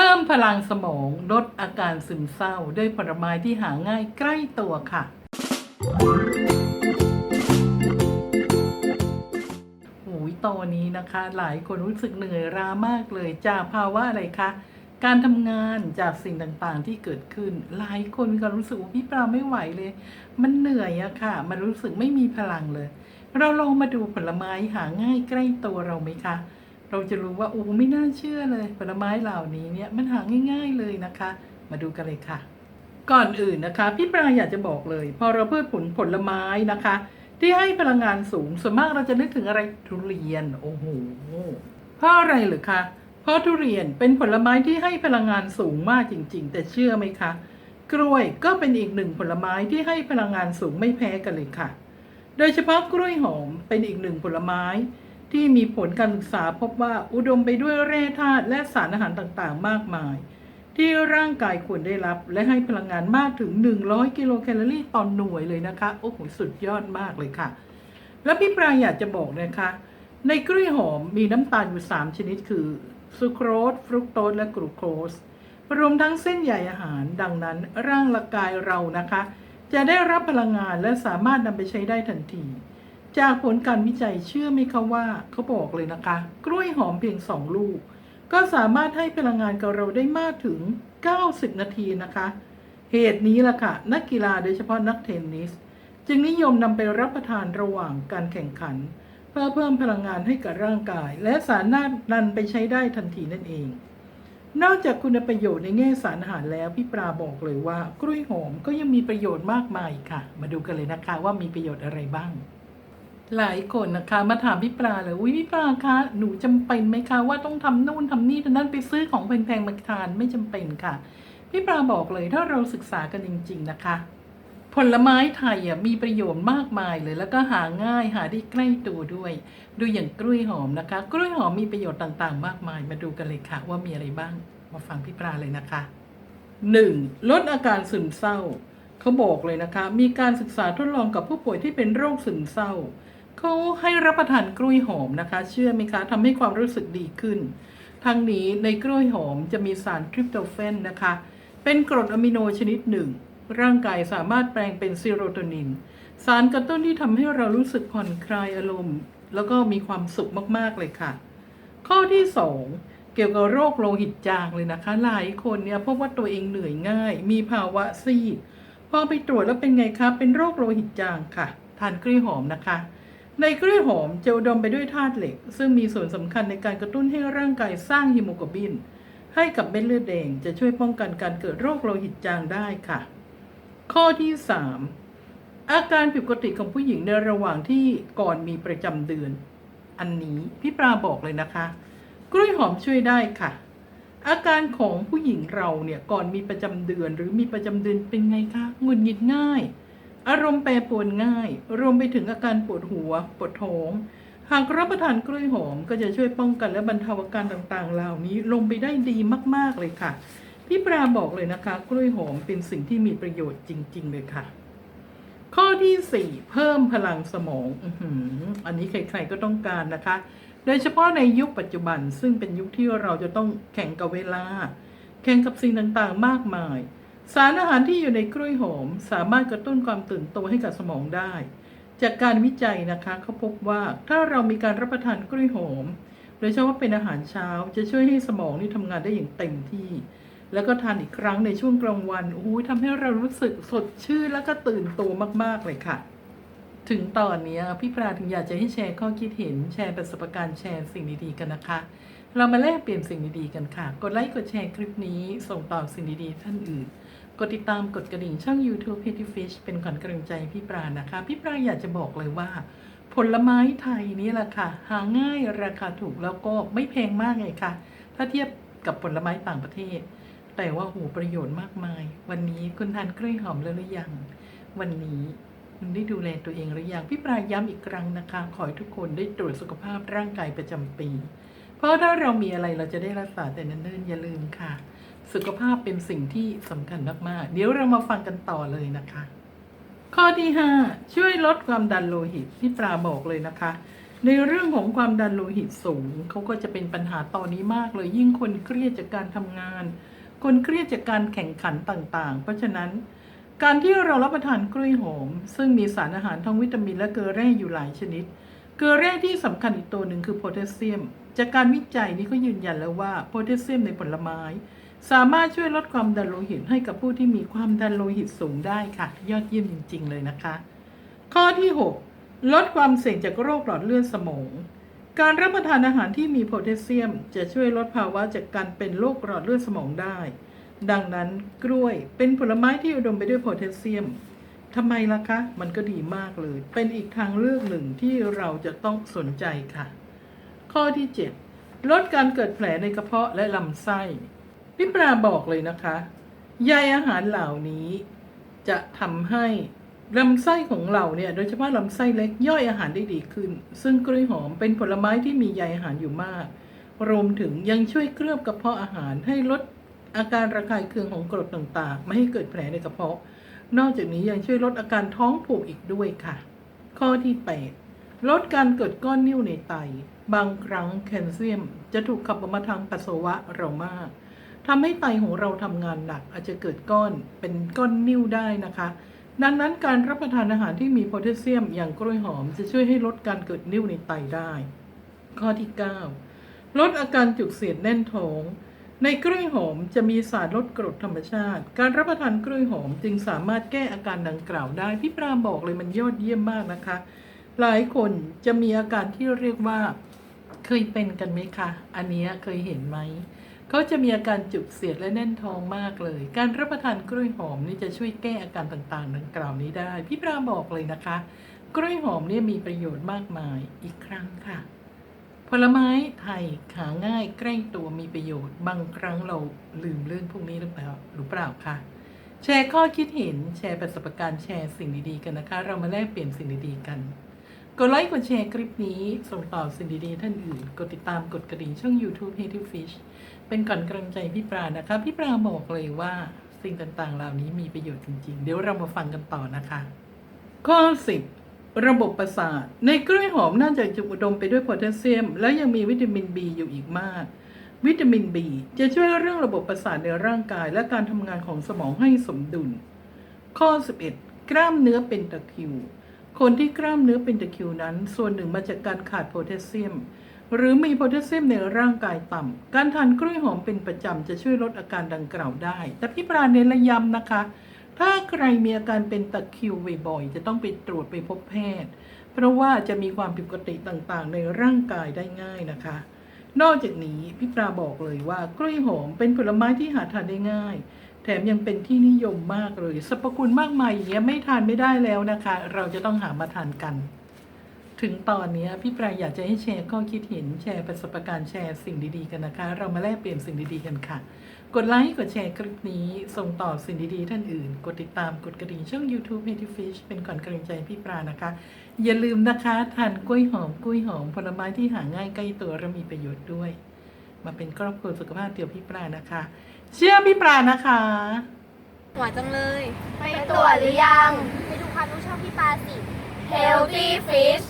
พิ่มพลังสมองลดอาการซึมเศร้าด้วยผลไม้ที่หาง่ายใกล้ตัวค่ะโอ้ยตอนนี้นะคะ หลายคนรู้สึกเหนื่อยล้ามากเลยจากภาวะอะไรคะ การทำงานจากสิ่งต่างๆที่เกิดขึ้น หลายคนมีความรู้สึกว่าพี่ปลาไม่ไหวเลย มันเหนื่อยอะค่ะ มันรู้สึกไม่มีพลังเลย เราลองมาดูผลไม้หาง่ายใกล้ตัวเราไหมคะ เราจะรู้ว่าโอ้ไม่น่าเชื่อเลย ผลไม้เหล่านี้เนี่ยมันหาง่าย ๆเลยนะคะ มาดูกันเลยค่ะ ก่อนอื่นนะคะ พี่ปลาอยากจะบอกเลย พอเราพูดผลผลไม้นะคะ ที่ให้พลังงานสูงส่วนมากเราจะนึกถึงอะไรทุเรียนโอ้โหเพราะอะไรหรือคะเพราะทุเรียนเป็นผลไม้ที่ให้พลังงานสูงมากจริง ๆ แต่เชื่อไหมคะ กล้วยก็เป็นอีกหนึ่งผลไม้ที่ให้พลังงานสูงไม่แพ้กันเลยค่ะ โดยเฉพาะกล้วยหอมเป็นอีกหนึ่งผลไม้ ที่มีผลการศึกษาพบว่าอุดมไปด้วยแร่ธาตุและสารอาหารต่างๆ มากมาย ที่ร่างกายควรได้รับ และให้พลังงานมากถึง 100 กิโลแคลอรี่ต่อหน่วยเลยนะคะ โอ้โหสุดยอดมากเลยค่ะ แล้วพี่ปลายอยากจะบอกนะคะ ในกล้วยหอมมีน้ำตาลอยู่ 3 ชนิดคือซูโครสฟรุกโตสและกลูโคสรวมทั้งเส้นใยอาหารดังนั้นร่างกายเรานะคะ จะได้รับพลังงานและสามารถนำไปใช้ได้ทันที จากผลการวิจัยเชื่อไหมคะว่าเขาบอกเลยนะคะ กล้วยหอมเพียง 2 ลูก ก็สามารถให้พลังงานกับเราได้มากถึง 90 นาทีนะคะ เหตุนี้ล่ะค่ะ นักกีฬาโดยเฉพาะนักเทนนิส จึงนิยมนำไปรับประทานระหว่างการแข่งขัน เพื่อเพิ่มพลังงานให้กับร่างกาย และสามารถนันไปใช้ได้ทันทีนั่นเอง นอกจากคุณประโยชน์ในแง่สารอาหารแล้วพี่ปลาบอกเลยว่ากล้วยหอมก็ยังมีประโยชน์มากมายค่ะ มาดูกันเลยนะคะว่ามีประโยชน์อะไรบ้าง หลายคนนะคะ มาถามพี่ปลาเลยอุ้ยพี่ปลาคะหนูจำเป็นไหมคะว่าต้องทำนู่นทำนี่ทำนั่นไปซื้อของแพงๆมาทานไม่จำเป็นค่ะ พี่ปลาบอกเลยถ้าเราศึกษากันจริง ๆนะคะ ผลไม้ไทยอะมีประโยชน์มากมายเลยแล้วก็หาง่ายหาได้ใกล้ตัวด้วย ดูอย่างกล้วยหอมนะคะ กล้วยหอมมีประโยชน์ต่างๆ มากมาย มาดูกันเลยค่ะ ว่ามีอะไรบ้างมาฟังพี่ปลาเลยนะคะ 1. ลดอาการซึมเศร้าเขาบอกเลยนะคะ มีการศึกษาทดลองกับผู้ป่วยที่เป็นโรคซึมเศร้า เขาให้รับประทานกล้วยหอมนะคะ เชื่อไหมคะทำให้ความรู้สึกดีขึ้น ทั้งนี้ในกล้วยหอมจะมีสารทริปโตเฟนนะคะ เป็นกรดอะมิโนชนิดหนึ่ง ร่างกายสามารถแปลงเป็นซีโรโทนิน สารกระตุ้นที่ทำให้เรารู้สึกผ่อนคลายอารมณ์ แล้วก็มีความสุขมากๆเลยค่ะ ข้อที่ 2 เกี่ยวกับโรคโลหิตจางเลยนะคะ หลายคนเนี่ยพบว่าตัวเองเหนื่อยง่าย มีภาวะซีดพอไปตรวจแล้วเป็นไงคะเป็นโรคโลหิตจางค่ะ ทานกล้วยหอมนะคะ ในกล้วยหอมจะอุดมไปด้วยธาตุเหล็ก ซึ่งมีส่วนสำคัญในการกระตุ้นให้ร่างกายสร้างฮีโมโกลบิน ให้กับเม็ดเลือดแดงจะช่วยป้องกันการเกิดโรคโลหิตจางได้ค่ะ ข้อที่ 3 อาการผิดปกติของผู้หญิงในระหว่างที่ก่อนมีประจำเดือน อันนี้พี่ปลาบอกเลยนะคะ กล้วยหอมช่วยได้ค่ะ อาการของผู้หญิงเราเนี่ยก่อนมีประจำเดือน หรือมีประจำเดือนเป็นไงคะหงุดหงิดง่าย อารมณ์แปรปรวนง่าย รวมไปถึงอาการปวดหัว ปวดท้อง หากรับประทานกล้วยหอมก็จะช่วยป้องกันและบรรเทาอาการต่างๆ เหล่านี้ลงไปได้ดีมากๆเลยค่ะ พี่ปราบอกเลยนะคะ กล้วยหอมเป็นสิ่งที่มีประโยชน์จริง ๆ เลยค่ะ ข้อที่ 4 เพิ่มพลังสมองอือันนี้ใครๆก็ต้องการนะคะ โดยเฉพาะในยุคปัจจุบัน ซึ่งเป็นยุคที่เราจะต้องแข่งกับเวลา แข่งกับสิ่งต่างๆ มากมาย สารอาหารที่อยู่ในกล้วยหอมสามารถกระตุ้นความตื่นตัวให้กับสมองได้ จากการวิจัยนะคะเขาพบว่าถ้าเรามีการรับประทานกล้วยหอม โดยเฉพาะเป็นอาหารเช้าจะช่วยให้สมองนี่ทำงานได้อย่างเต็มที่ แล้วก็ทานอีกครั้งในช่วงกลางวันโอ้โหทำให้เรารู้สึกสดชื่นแล้วก็ตื่นตัวมาก ๆ เลยค่ะ ถึงตอนนี้พี่ปราถึงอยากจะให้แชร์ข้อคิดเห็นแชร์ประสบการณ์แชร์สิ่งดีๆกันนะคะ เรามาแลกเปลี่ยนสิ่งดีๆกันค่ะ กดไลค์กดแชร์คลิปนี้ ส่งต่อสิ่งดีๆท่านอื่น กดติดตามกดกระดิ่งช่อง YouTube p e t y Fish เป็นขวัญกำลังใจพี่ปรานะคะ พี่ปราอยากจะบอกเลยว่า ผลไม้ไทยนี่แหละค่ะ หาง่ายราคาถูกแล้วก็ไม่แพงมากไงค่ะ ถ้าเทียบกับผลไม้ต่างประเทศ แต่ว่าโหประโยชน์มากมาย วันนี้คุณทานกล้วยหอมแล้วหรือยัง วันนี้คุณได้ดูแลตัวเองหรือยังพี่ปลายย้ำอีกครั้งนะคะ ขอให้ทุกคนได้ตรวจสุขภาพร่างกายประจำปี เพราะถ้าเรามีอะไรเราจะได้รักษาแต่เนิ่นๆอย่าลืมค่ะ สุขภาพเป็นสิ่งที่สำคัญมากๆ เดี๋ยวเรามาฟังกันต่อเลยนะคะ ข้อที่ 5 ช่วยลดความดันโลหิตพี่ปลาบอกเลยนะคะ ในเรื่องของความดันโลหิตสูงเขาก็จะเป็นปัญหาตอนนี้มากเลย ยิ่งคนเครียดจากการทำงาน คนเครียดจากการแข่งขันต่างๆ เพราะฉะนั้นการที่เรารับประทานกล้วยหอม ซึ่งมีสารอาหารทั้งวิตามินและเกลือแร่อยู่หลายชนิด เกลือแร่ที่สำคัญอีกตัวหนึ่งคือโพแทสเซียม จากการวิจัยนี้ก็ยืนยันแล้วว่าโพแทสเซียมในผลไม้ สามารถช่วยลดความดันโลหิตให้กับผู้ที่มีความดันโลหิตสูงได้ค่ะ ยอดเยี่ยมจริง ๆ เลยนะคะ ข้อที่ 6 ลดความเสี่ยงจากโรคหลอดเลือดสมอง การรับประทานอาหารที่มีโพแทสเซียม จะช่วยลดภาวะจากการเป็นโรคหลอดเลือดสมองได้ ดังนั้นกล้วยเป็นผลไม้ที่อุดมไปด้วยโพแทสเซียมทำไมล่ะคะ มันก็ดีมากเลย เป็นอีกทางเลือกหนึ่งที่เราจะต้องสนใจค่ะ ข้อที่ 7 ลดการเกิดแผลในกระเพาะและลำไส้พี่ปราบอกเลยนะคะใยอาหารเหล่านี้จะทำให้ลำไส้ของเราเนี่ยโดยเฉพาะลำไส้เล็กย่อยอาหารได้ดีขึ้น ซึ่งกล้วยหอมเป็นผลไม้ที่มีใยอาหารอยู่มาก รวมถึงยังช่วยเคลือบกระเพาะอาหารให้ลดอาการระคายเคืองของกรดต่างๆ ไม่ให้เกิดแผลในกระเพาะ นอกจากนี้ยังช่วยลดอาการท้องผูกอีกด้วยค่ะ ข้อที่ 8 ลดการเกิดก้อนนิ่วในไต บางครั้งแคลเซียมจะถูกขับออกมาทางปัสสาวะเรามากทำให้ไตของเราทำงานหนักอาจจะเกิดก้อนเป็นก้อนนิ่วได้นะคะ ดังนั้นการรับประทานอาหารที่มีโพแทสเซียมอย่างกล้วยหอมจะช่วยให้ลดการเกิดนิ่วในไตได้ ข้อที่ 9 ลดอาการจุกเสียดแน่นท้อง ในกล้วยหอมจะมีสารลดกรดธรรมชาติ การรับประทานกล้วยหอมจึงสามารถแก้อาการดังกล่าวได้พี่ปรามบอกเลยมันยอดเยี่ยมมากนะคะ หลายคนจะมีอาการที่เรียกว่าเคยเป็นกันไหมคะ อันนี้เคยเห็นไหม เขาจะมีอาการจุกเสียดและแน่นท้องมากเลย การรับประทานกล้วยหอมนี่จะช่วยแก้อาการต่างๆ ดังกล่าวนี้ได้ พี่ปราบอกเลยนะคะ กล้วยหอมเนี่ยมีประโยชน์มากมายอีกครั้งค่ะ ผลไม้ไทยหาง่ายใกล้ตัวมีประโยชน์ บางครั้งเราลืมเรื่องพวกนี้หรือเปล่าหรือเปล่าคะแชร์ข้อคิดเห็นแชร์ประสบการณ์แชร์สิ่งดีๆกันนะคะ เรามาแลกเปลี่ยนสิ่งดีๆกัน กดไลค์กดแชร์คลิปนี้ ส่งต่อสิ่งดีๆท่านอื่น กดติดตามกดกระดิ่งช่อง YouTube h a t y Fish เป็นก่อนกำลังใจพี่ปรานะคะ พี่ปราบอกเลยว่าสิ่งต่างๆ เหล่านี้มีประโยชน์จริง ๆ เดี๋ยวเรามาฟังกันต่อนะคะ ข้อ 10 ระบบประสาท ในกล้วยหอมน่าจะจุอุดมไปด้วยโพแทสเซียม และยังมีวิตามิน B อยู่อีกมากวิตามิน B จะช่วยเรื่องระบบประสาทในร่างกาย และการทำงานของสมองให้สมดุล ข้อ 11 กล้ามเนื้อเป็นตะคริว คนที่กล้ามเนื้อเป็นตะคริวนั้น ส่วนหนึ่งมาจากการขาดโพแทสเซียม หรือมีโพแทสเซียมในร่างกายต่ำ การทานกล้วยหอมเป็นประจำจะช่วยลดอาการดังกล่าวได้ แต่พี่ปราเน้นและย้ำนะคะ ถ้าใครมีอาการเป็นตะคริวบ่อยๆจะต้องไปตรวจไปพบแพทย์ เพราะว่าจะมีความผิดปกติต่างๆ ในร่างกายได้ง่ายนะคะ นอกจากนี้พี่ปราบอกเลยว่ากล้วยหอมเป็นผลไม้ที่หาทานได้ง่าย แถมยังเป็นที่นิยมมากเลยสรรพคุณมากมายอย่างเงี้ยไม่ทานไม่ได้แล้วนะคะ เราจะต้องหามาทานกัน ถึงตอนนี้พี่ปรายอยากจะให้แชร์ข้อคิดเห็นแชร์ประสบการณ์แชร์สิ่งดีๆกันนะคะ เรามาแลกเปลี่ยนสิ่งดีๆกันค่ะ กดไลค์กดแชร์คลิปนี้ส่งต่อสิ่งดีๆ ท่านอื่น กดติดตามกดกระดิ่งช่อง YouTube h a t y Fish เป็นก่อนกำลังใจพี่ปรานะคะ อย่าลืมนะคะทานกล้วยหอมกล้วยหอมผลไม้ที่หาง่ายใกล้ตัวและมีประโยชน์ด้วย มาเป็นครอบครัวสุขภาพเดี่ยวพี่ปลานะคะ เชื่อพี่ปลานะคะหวานจังเลยไปตรวจหรือยัง ไปดูความรู้ชอบพี่ปลาสิ Healthy Fish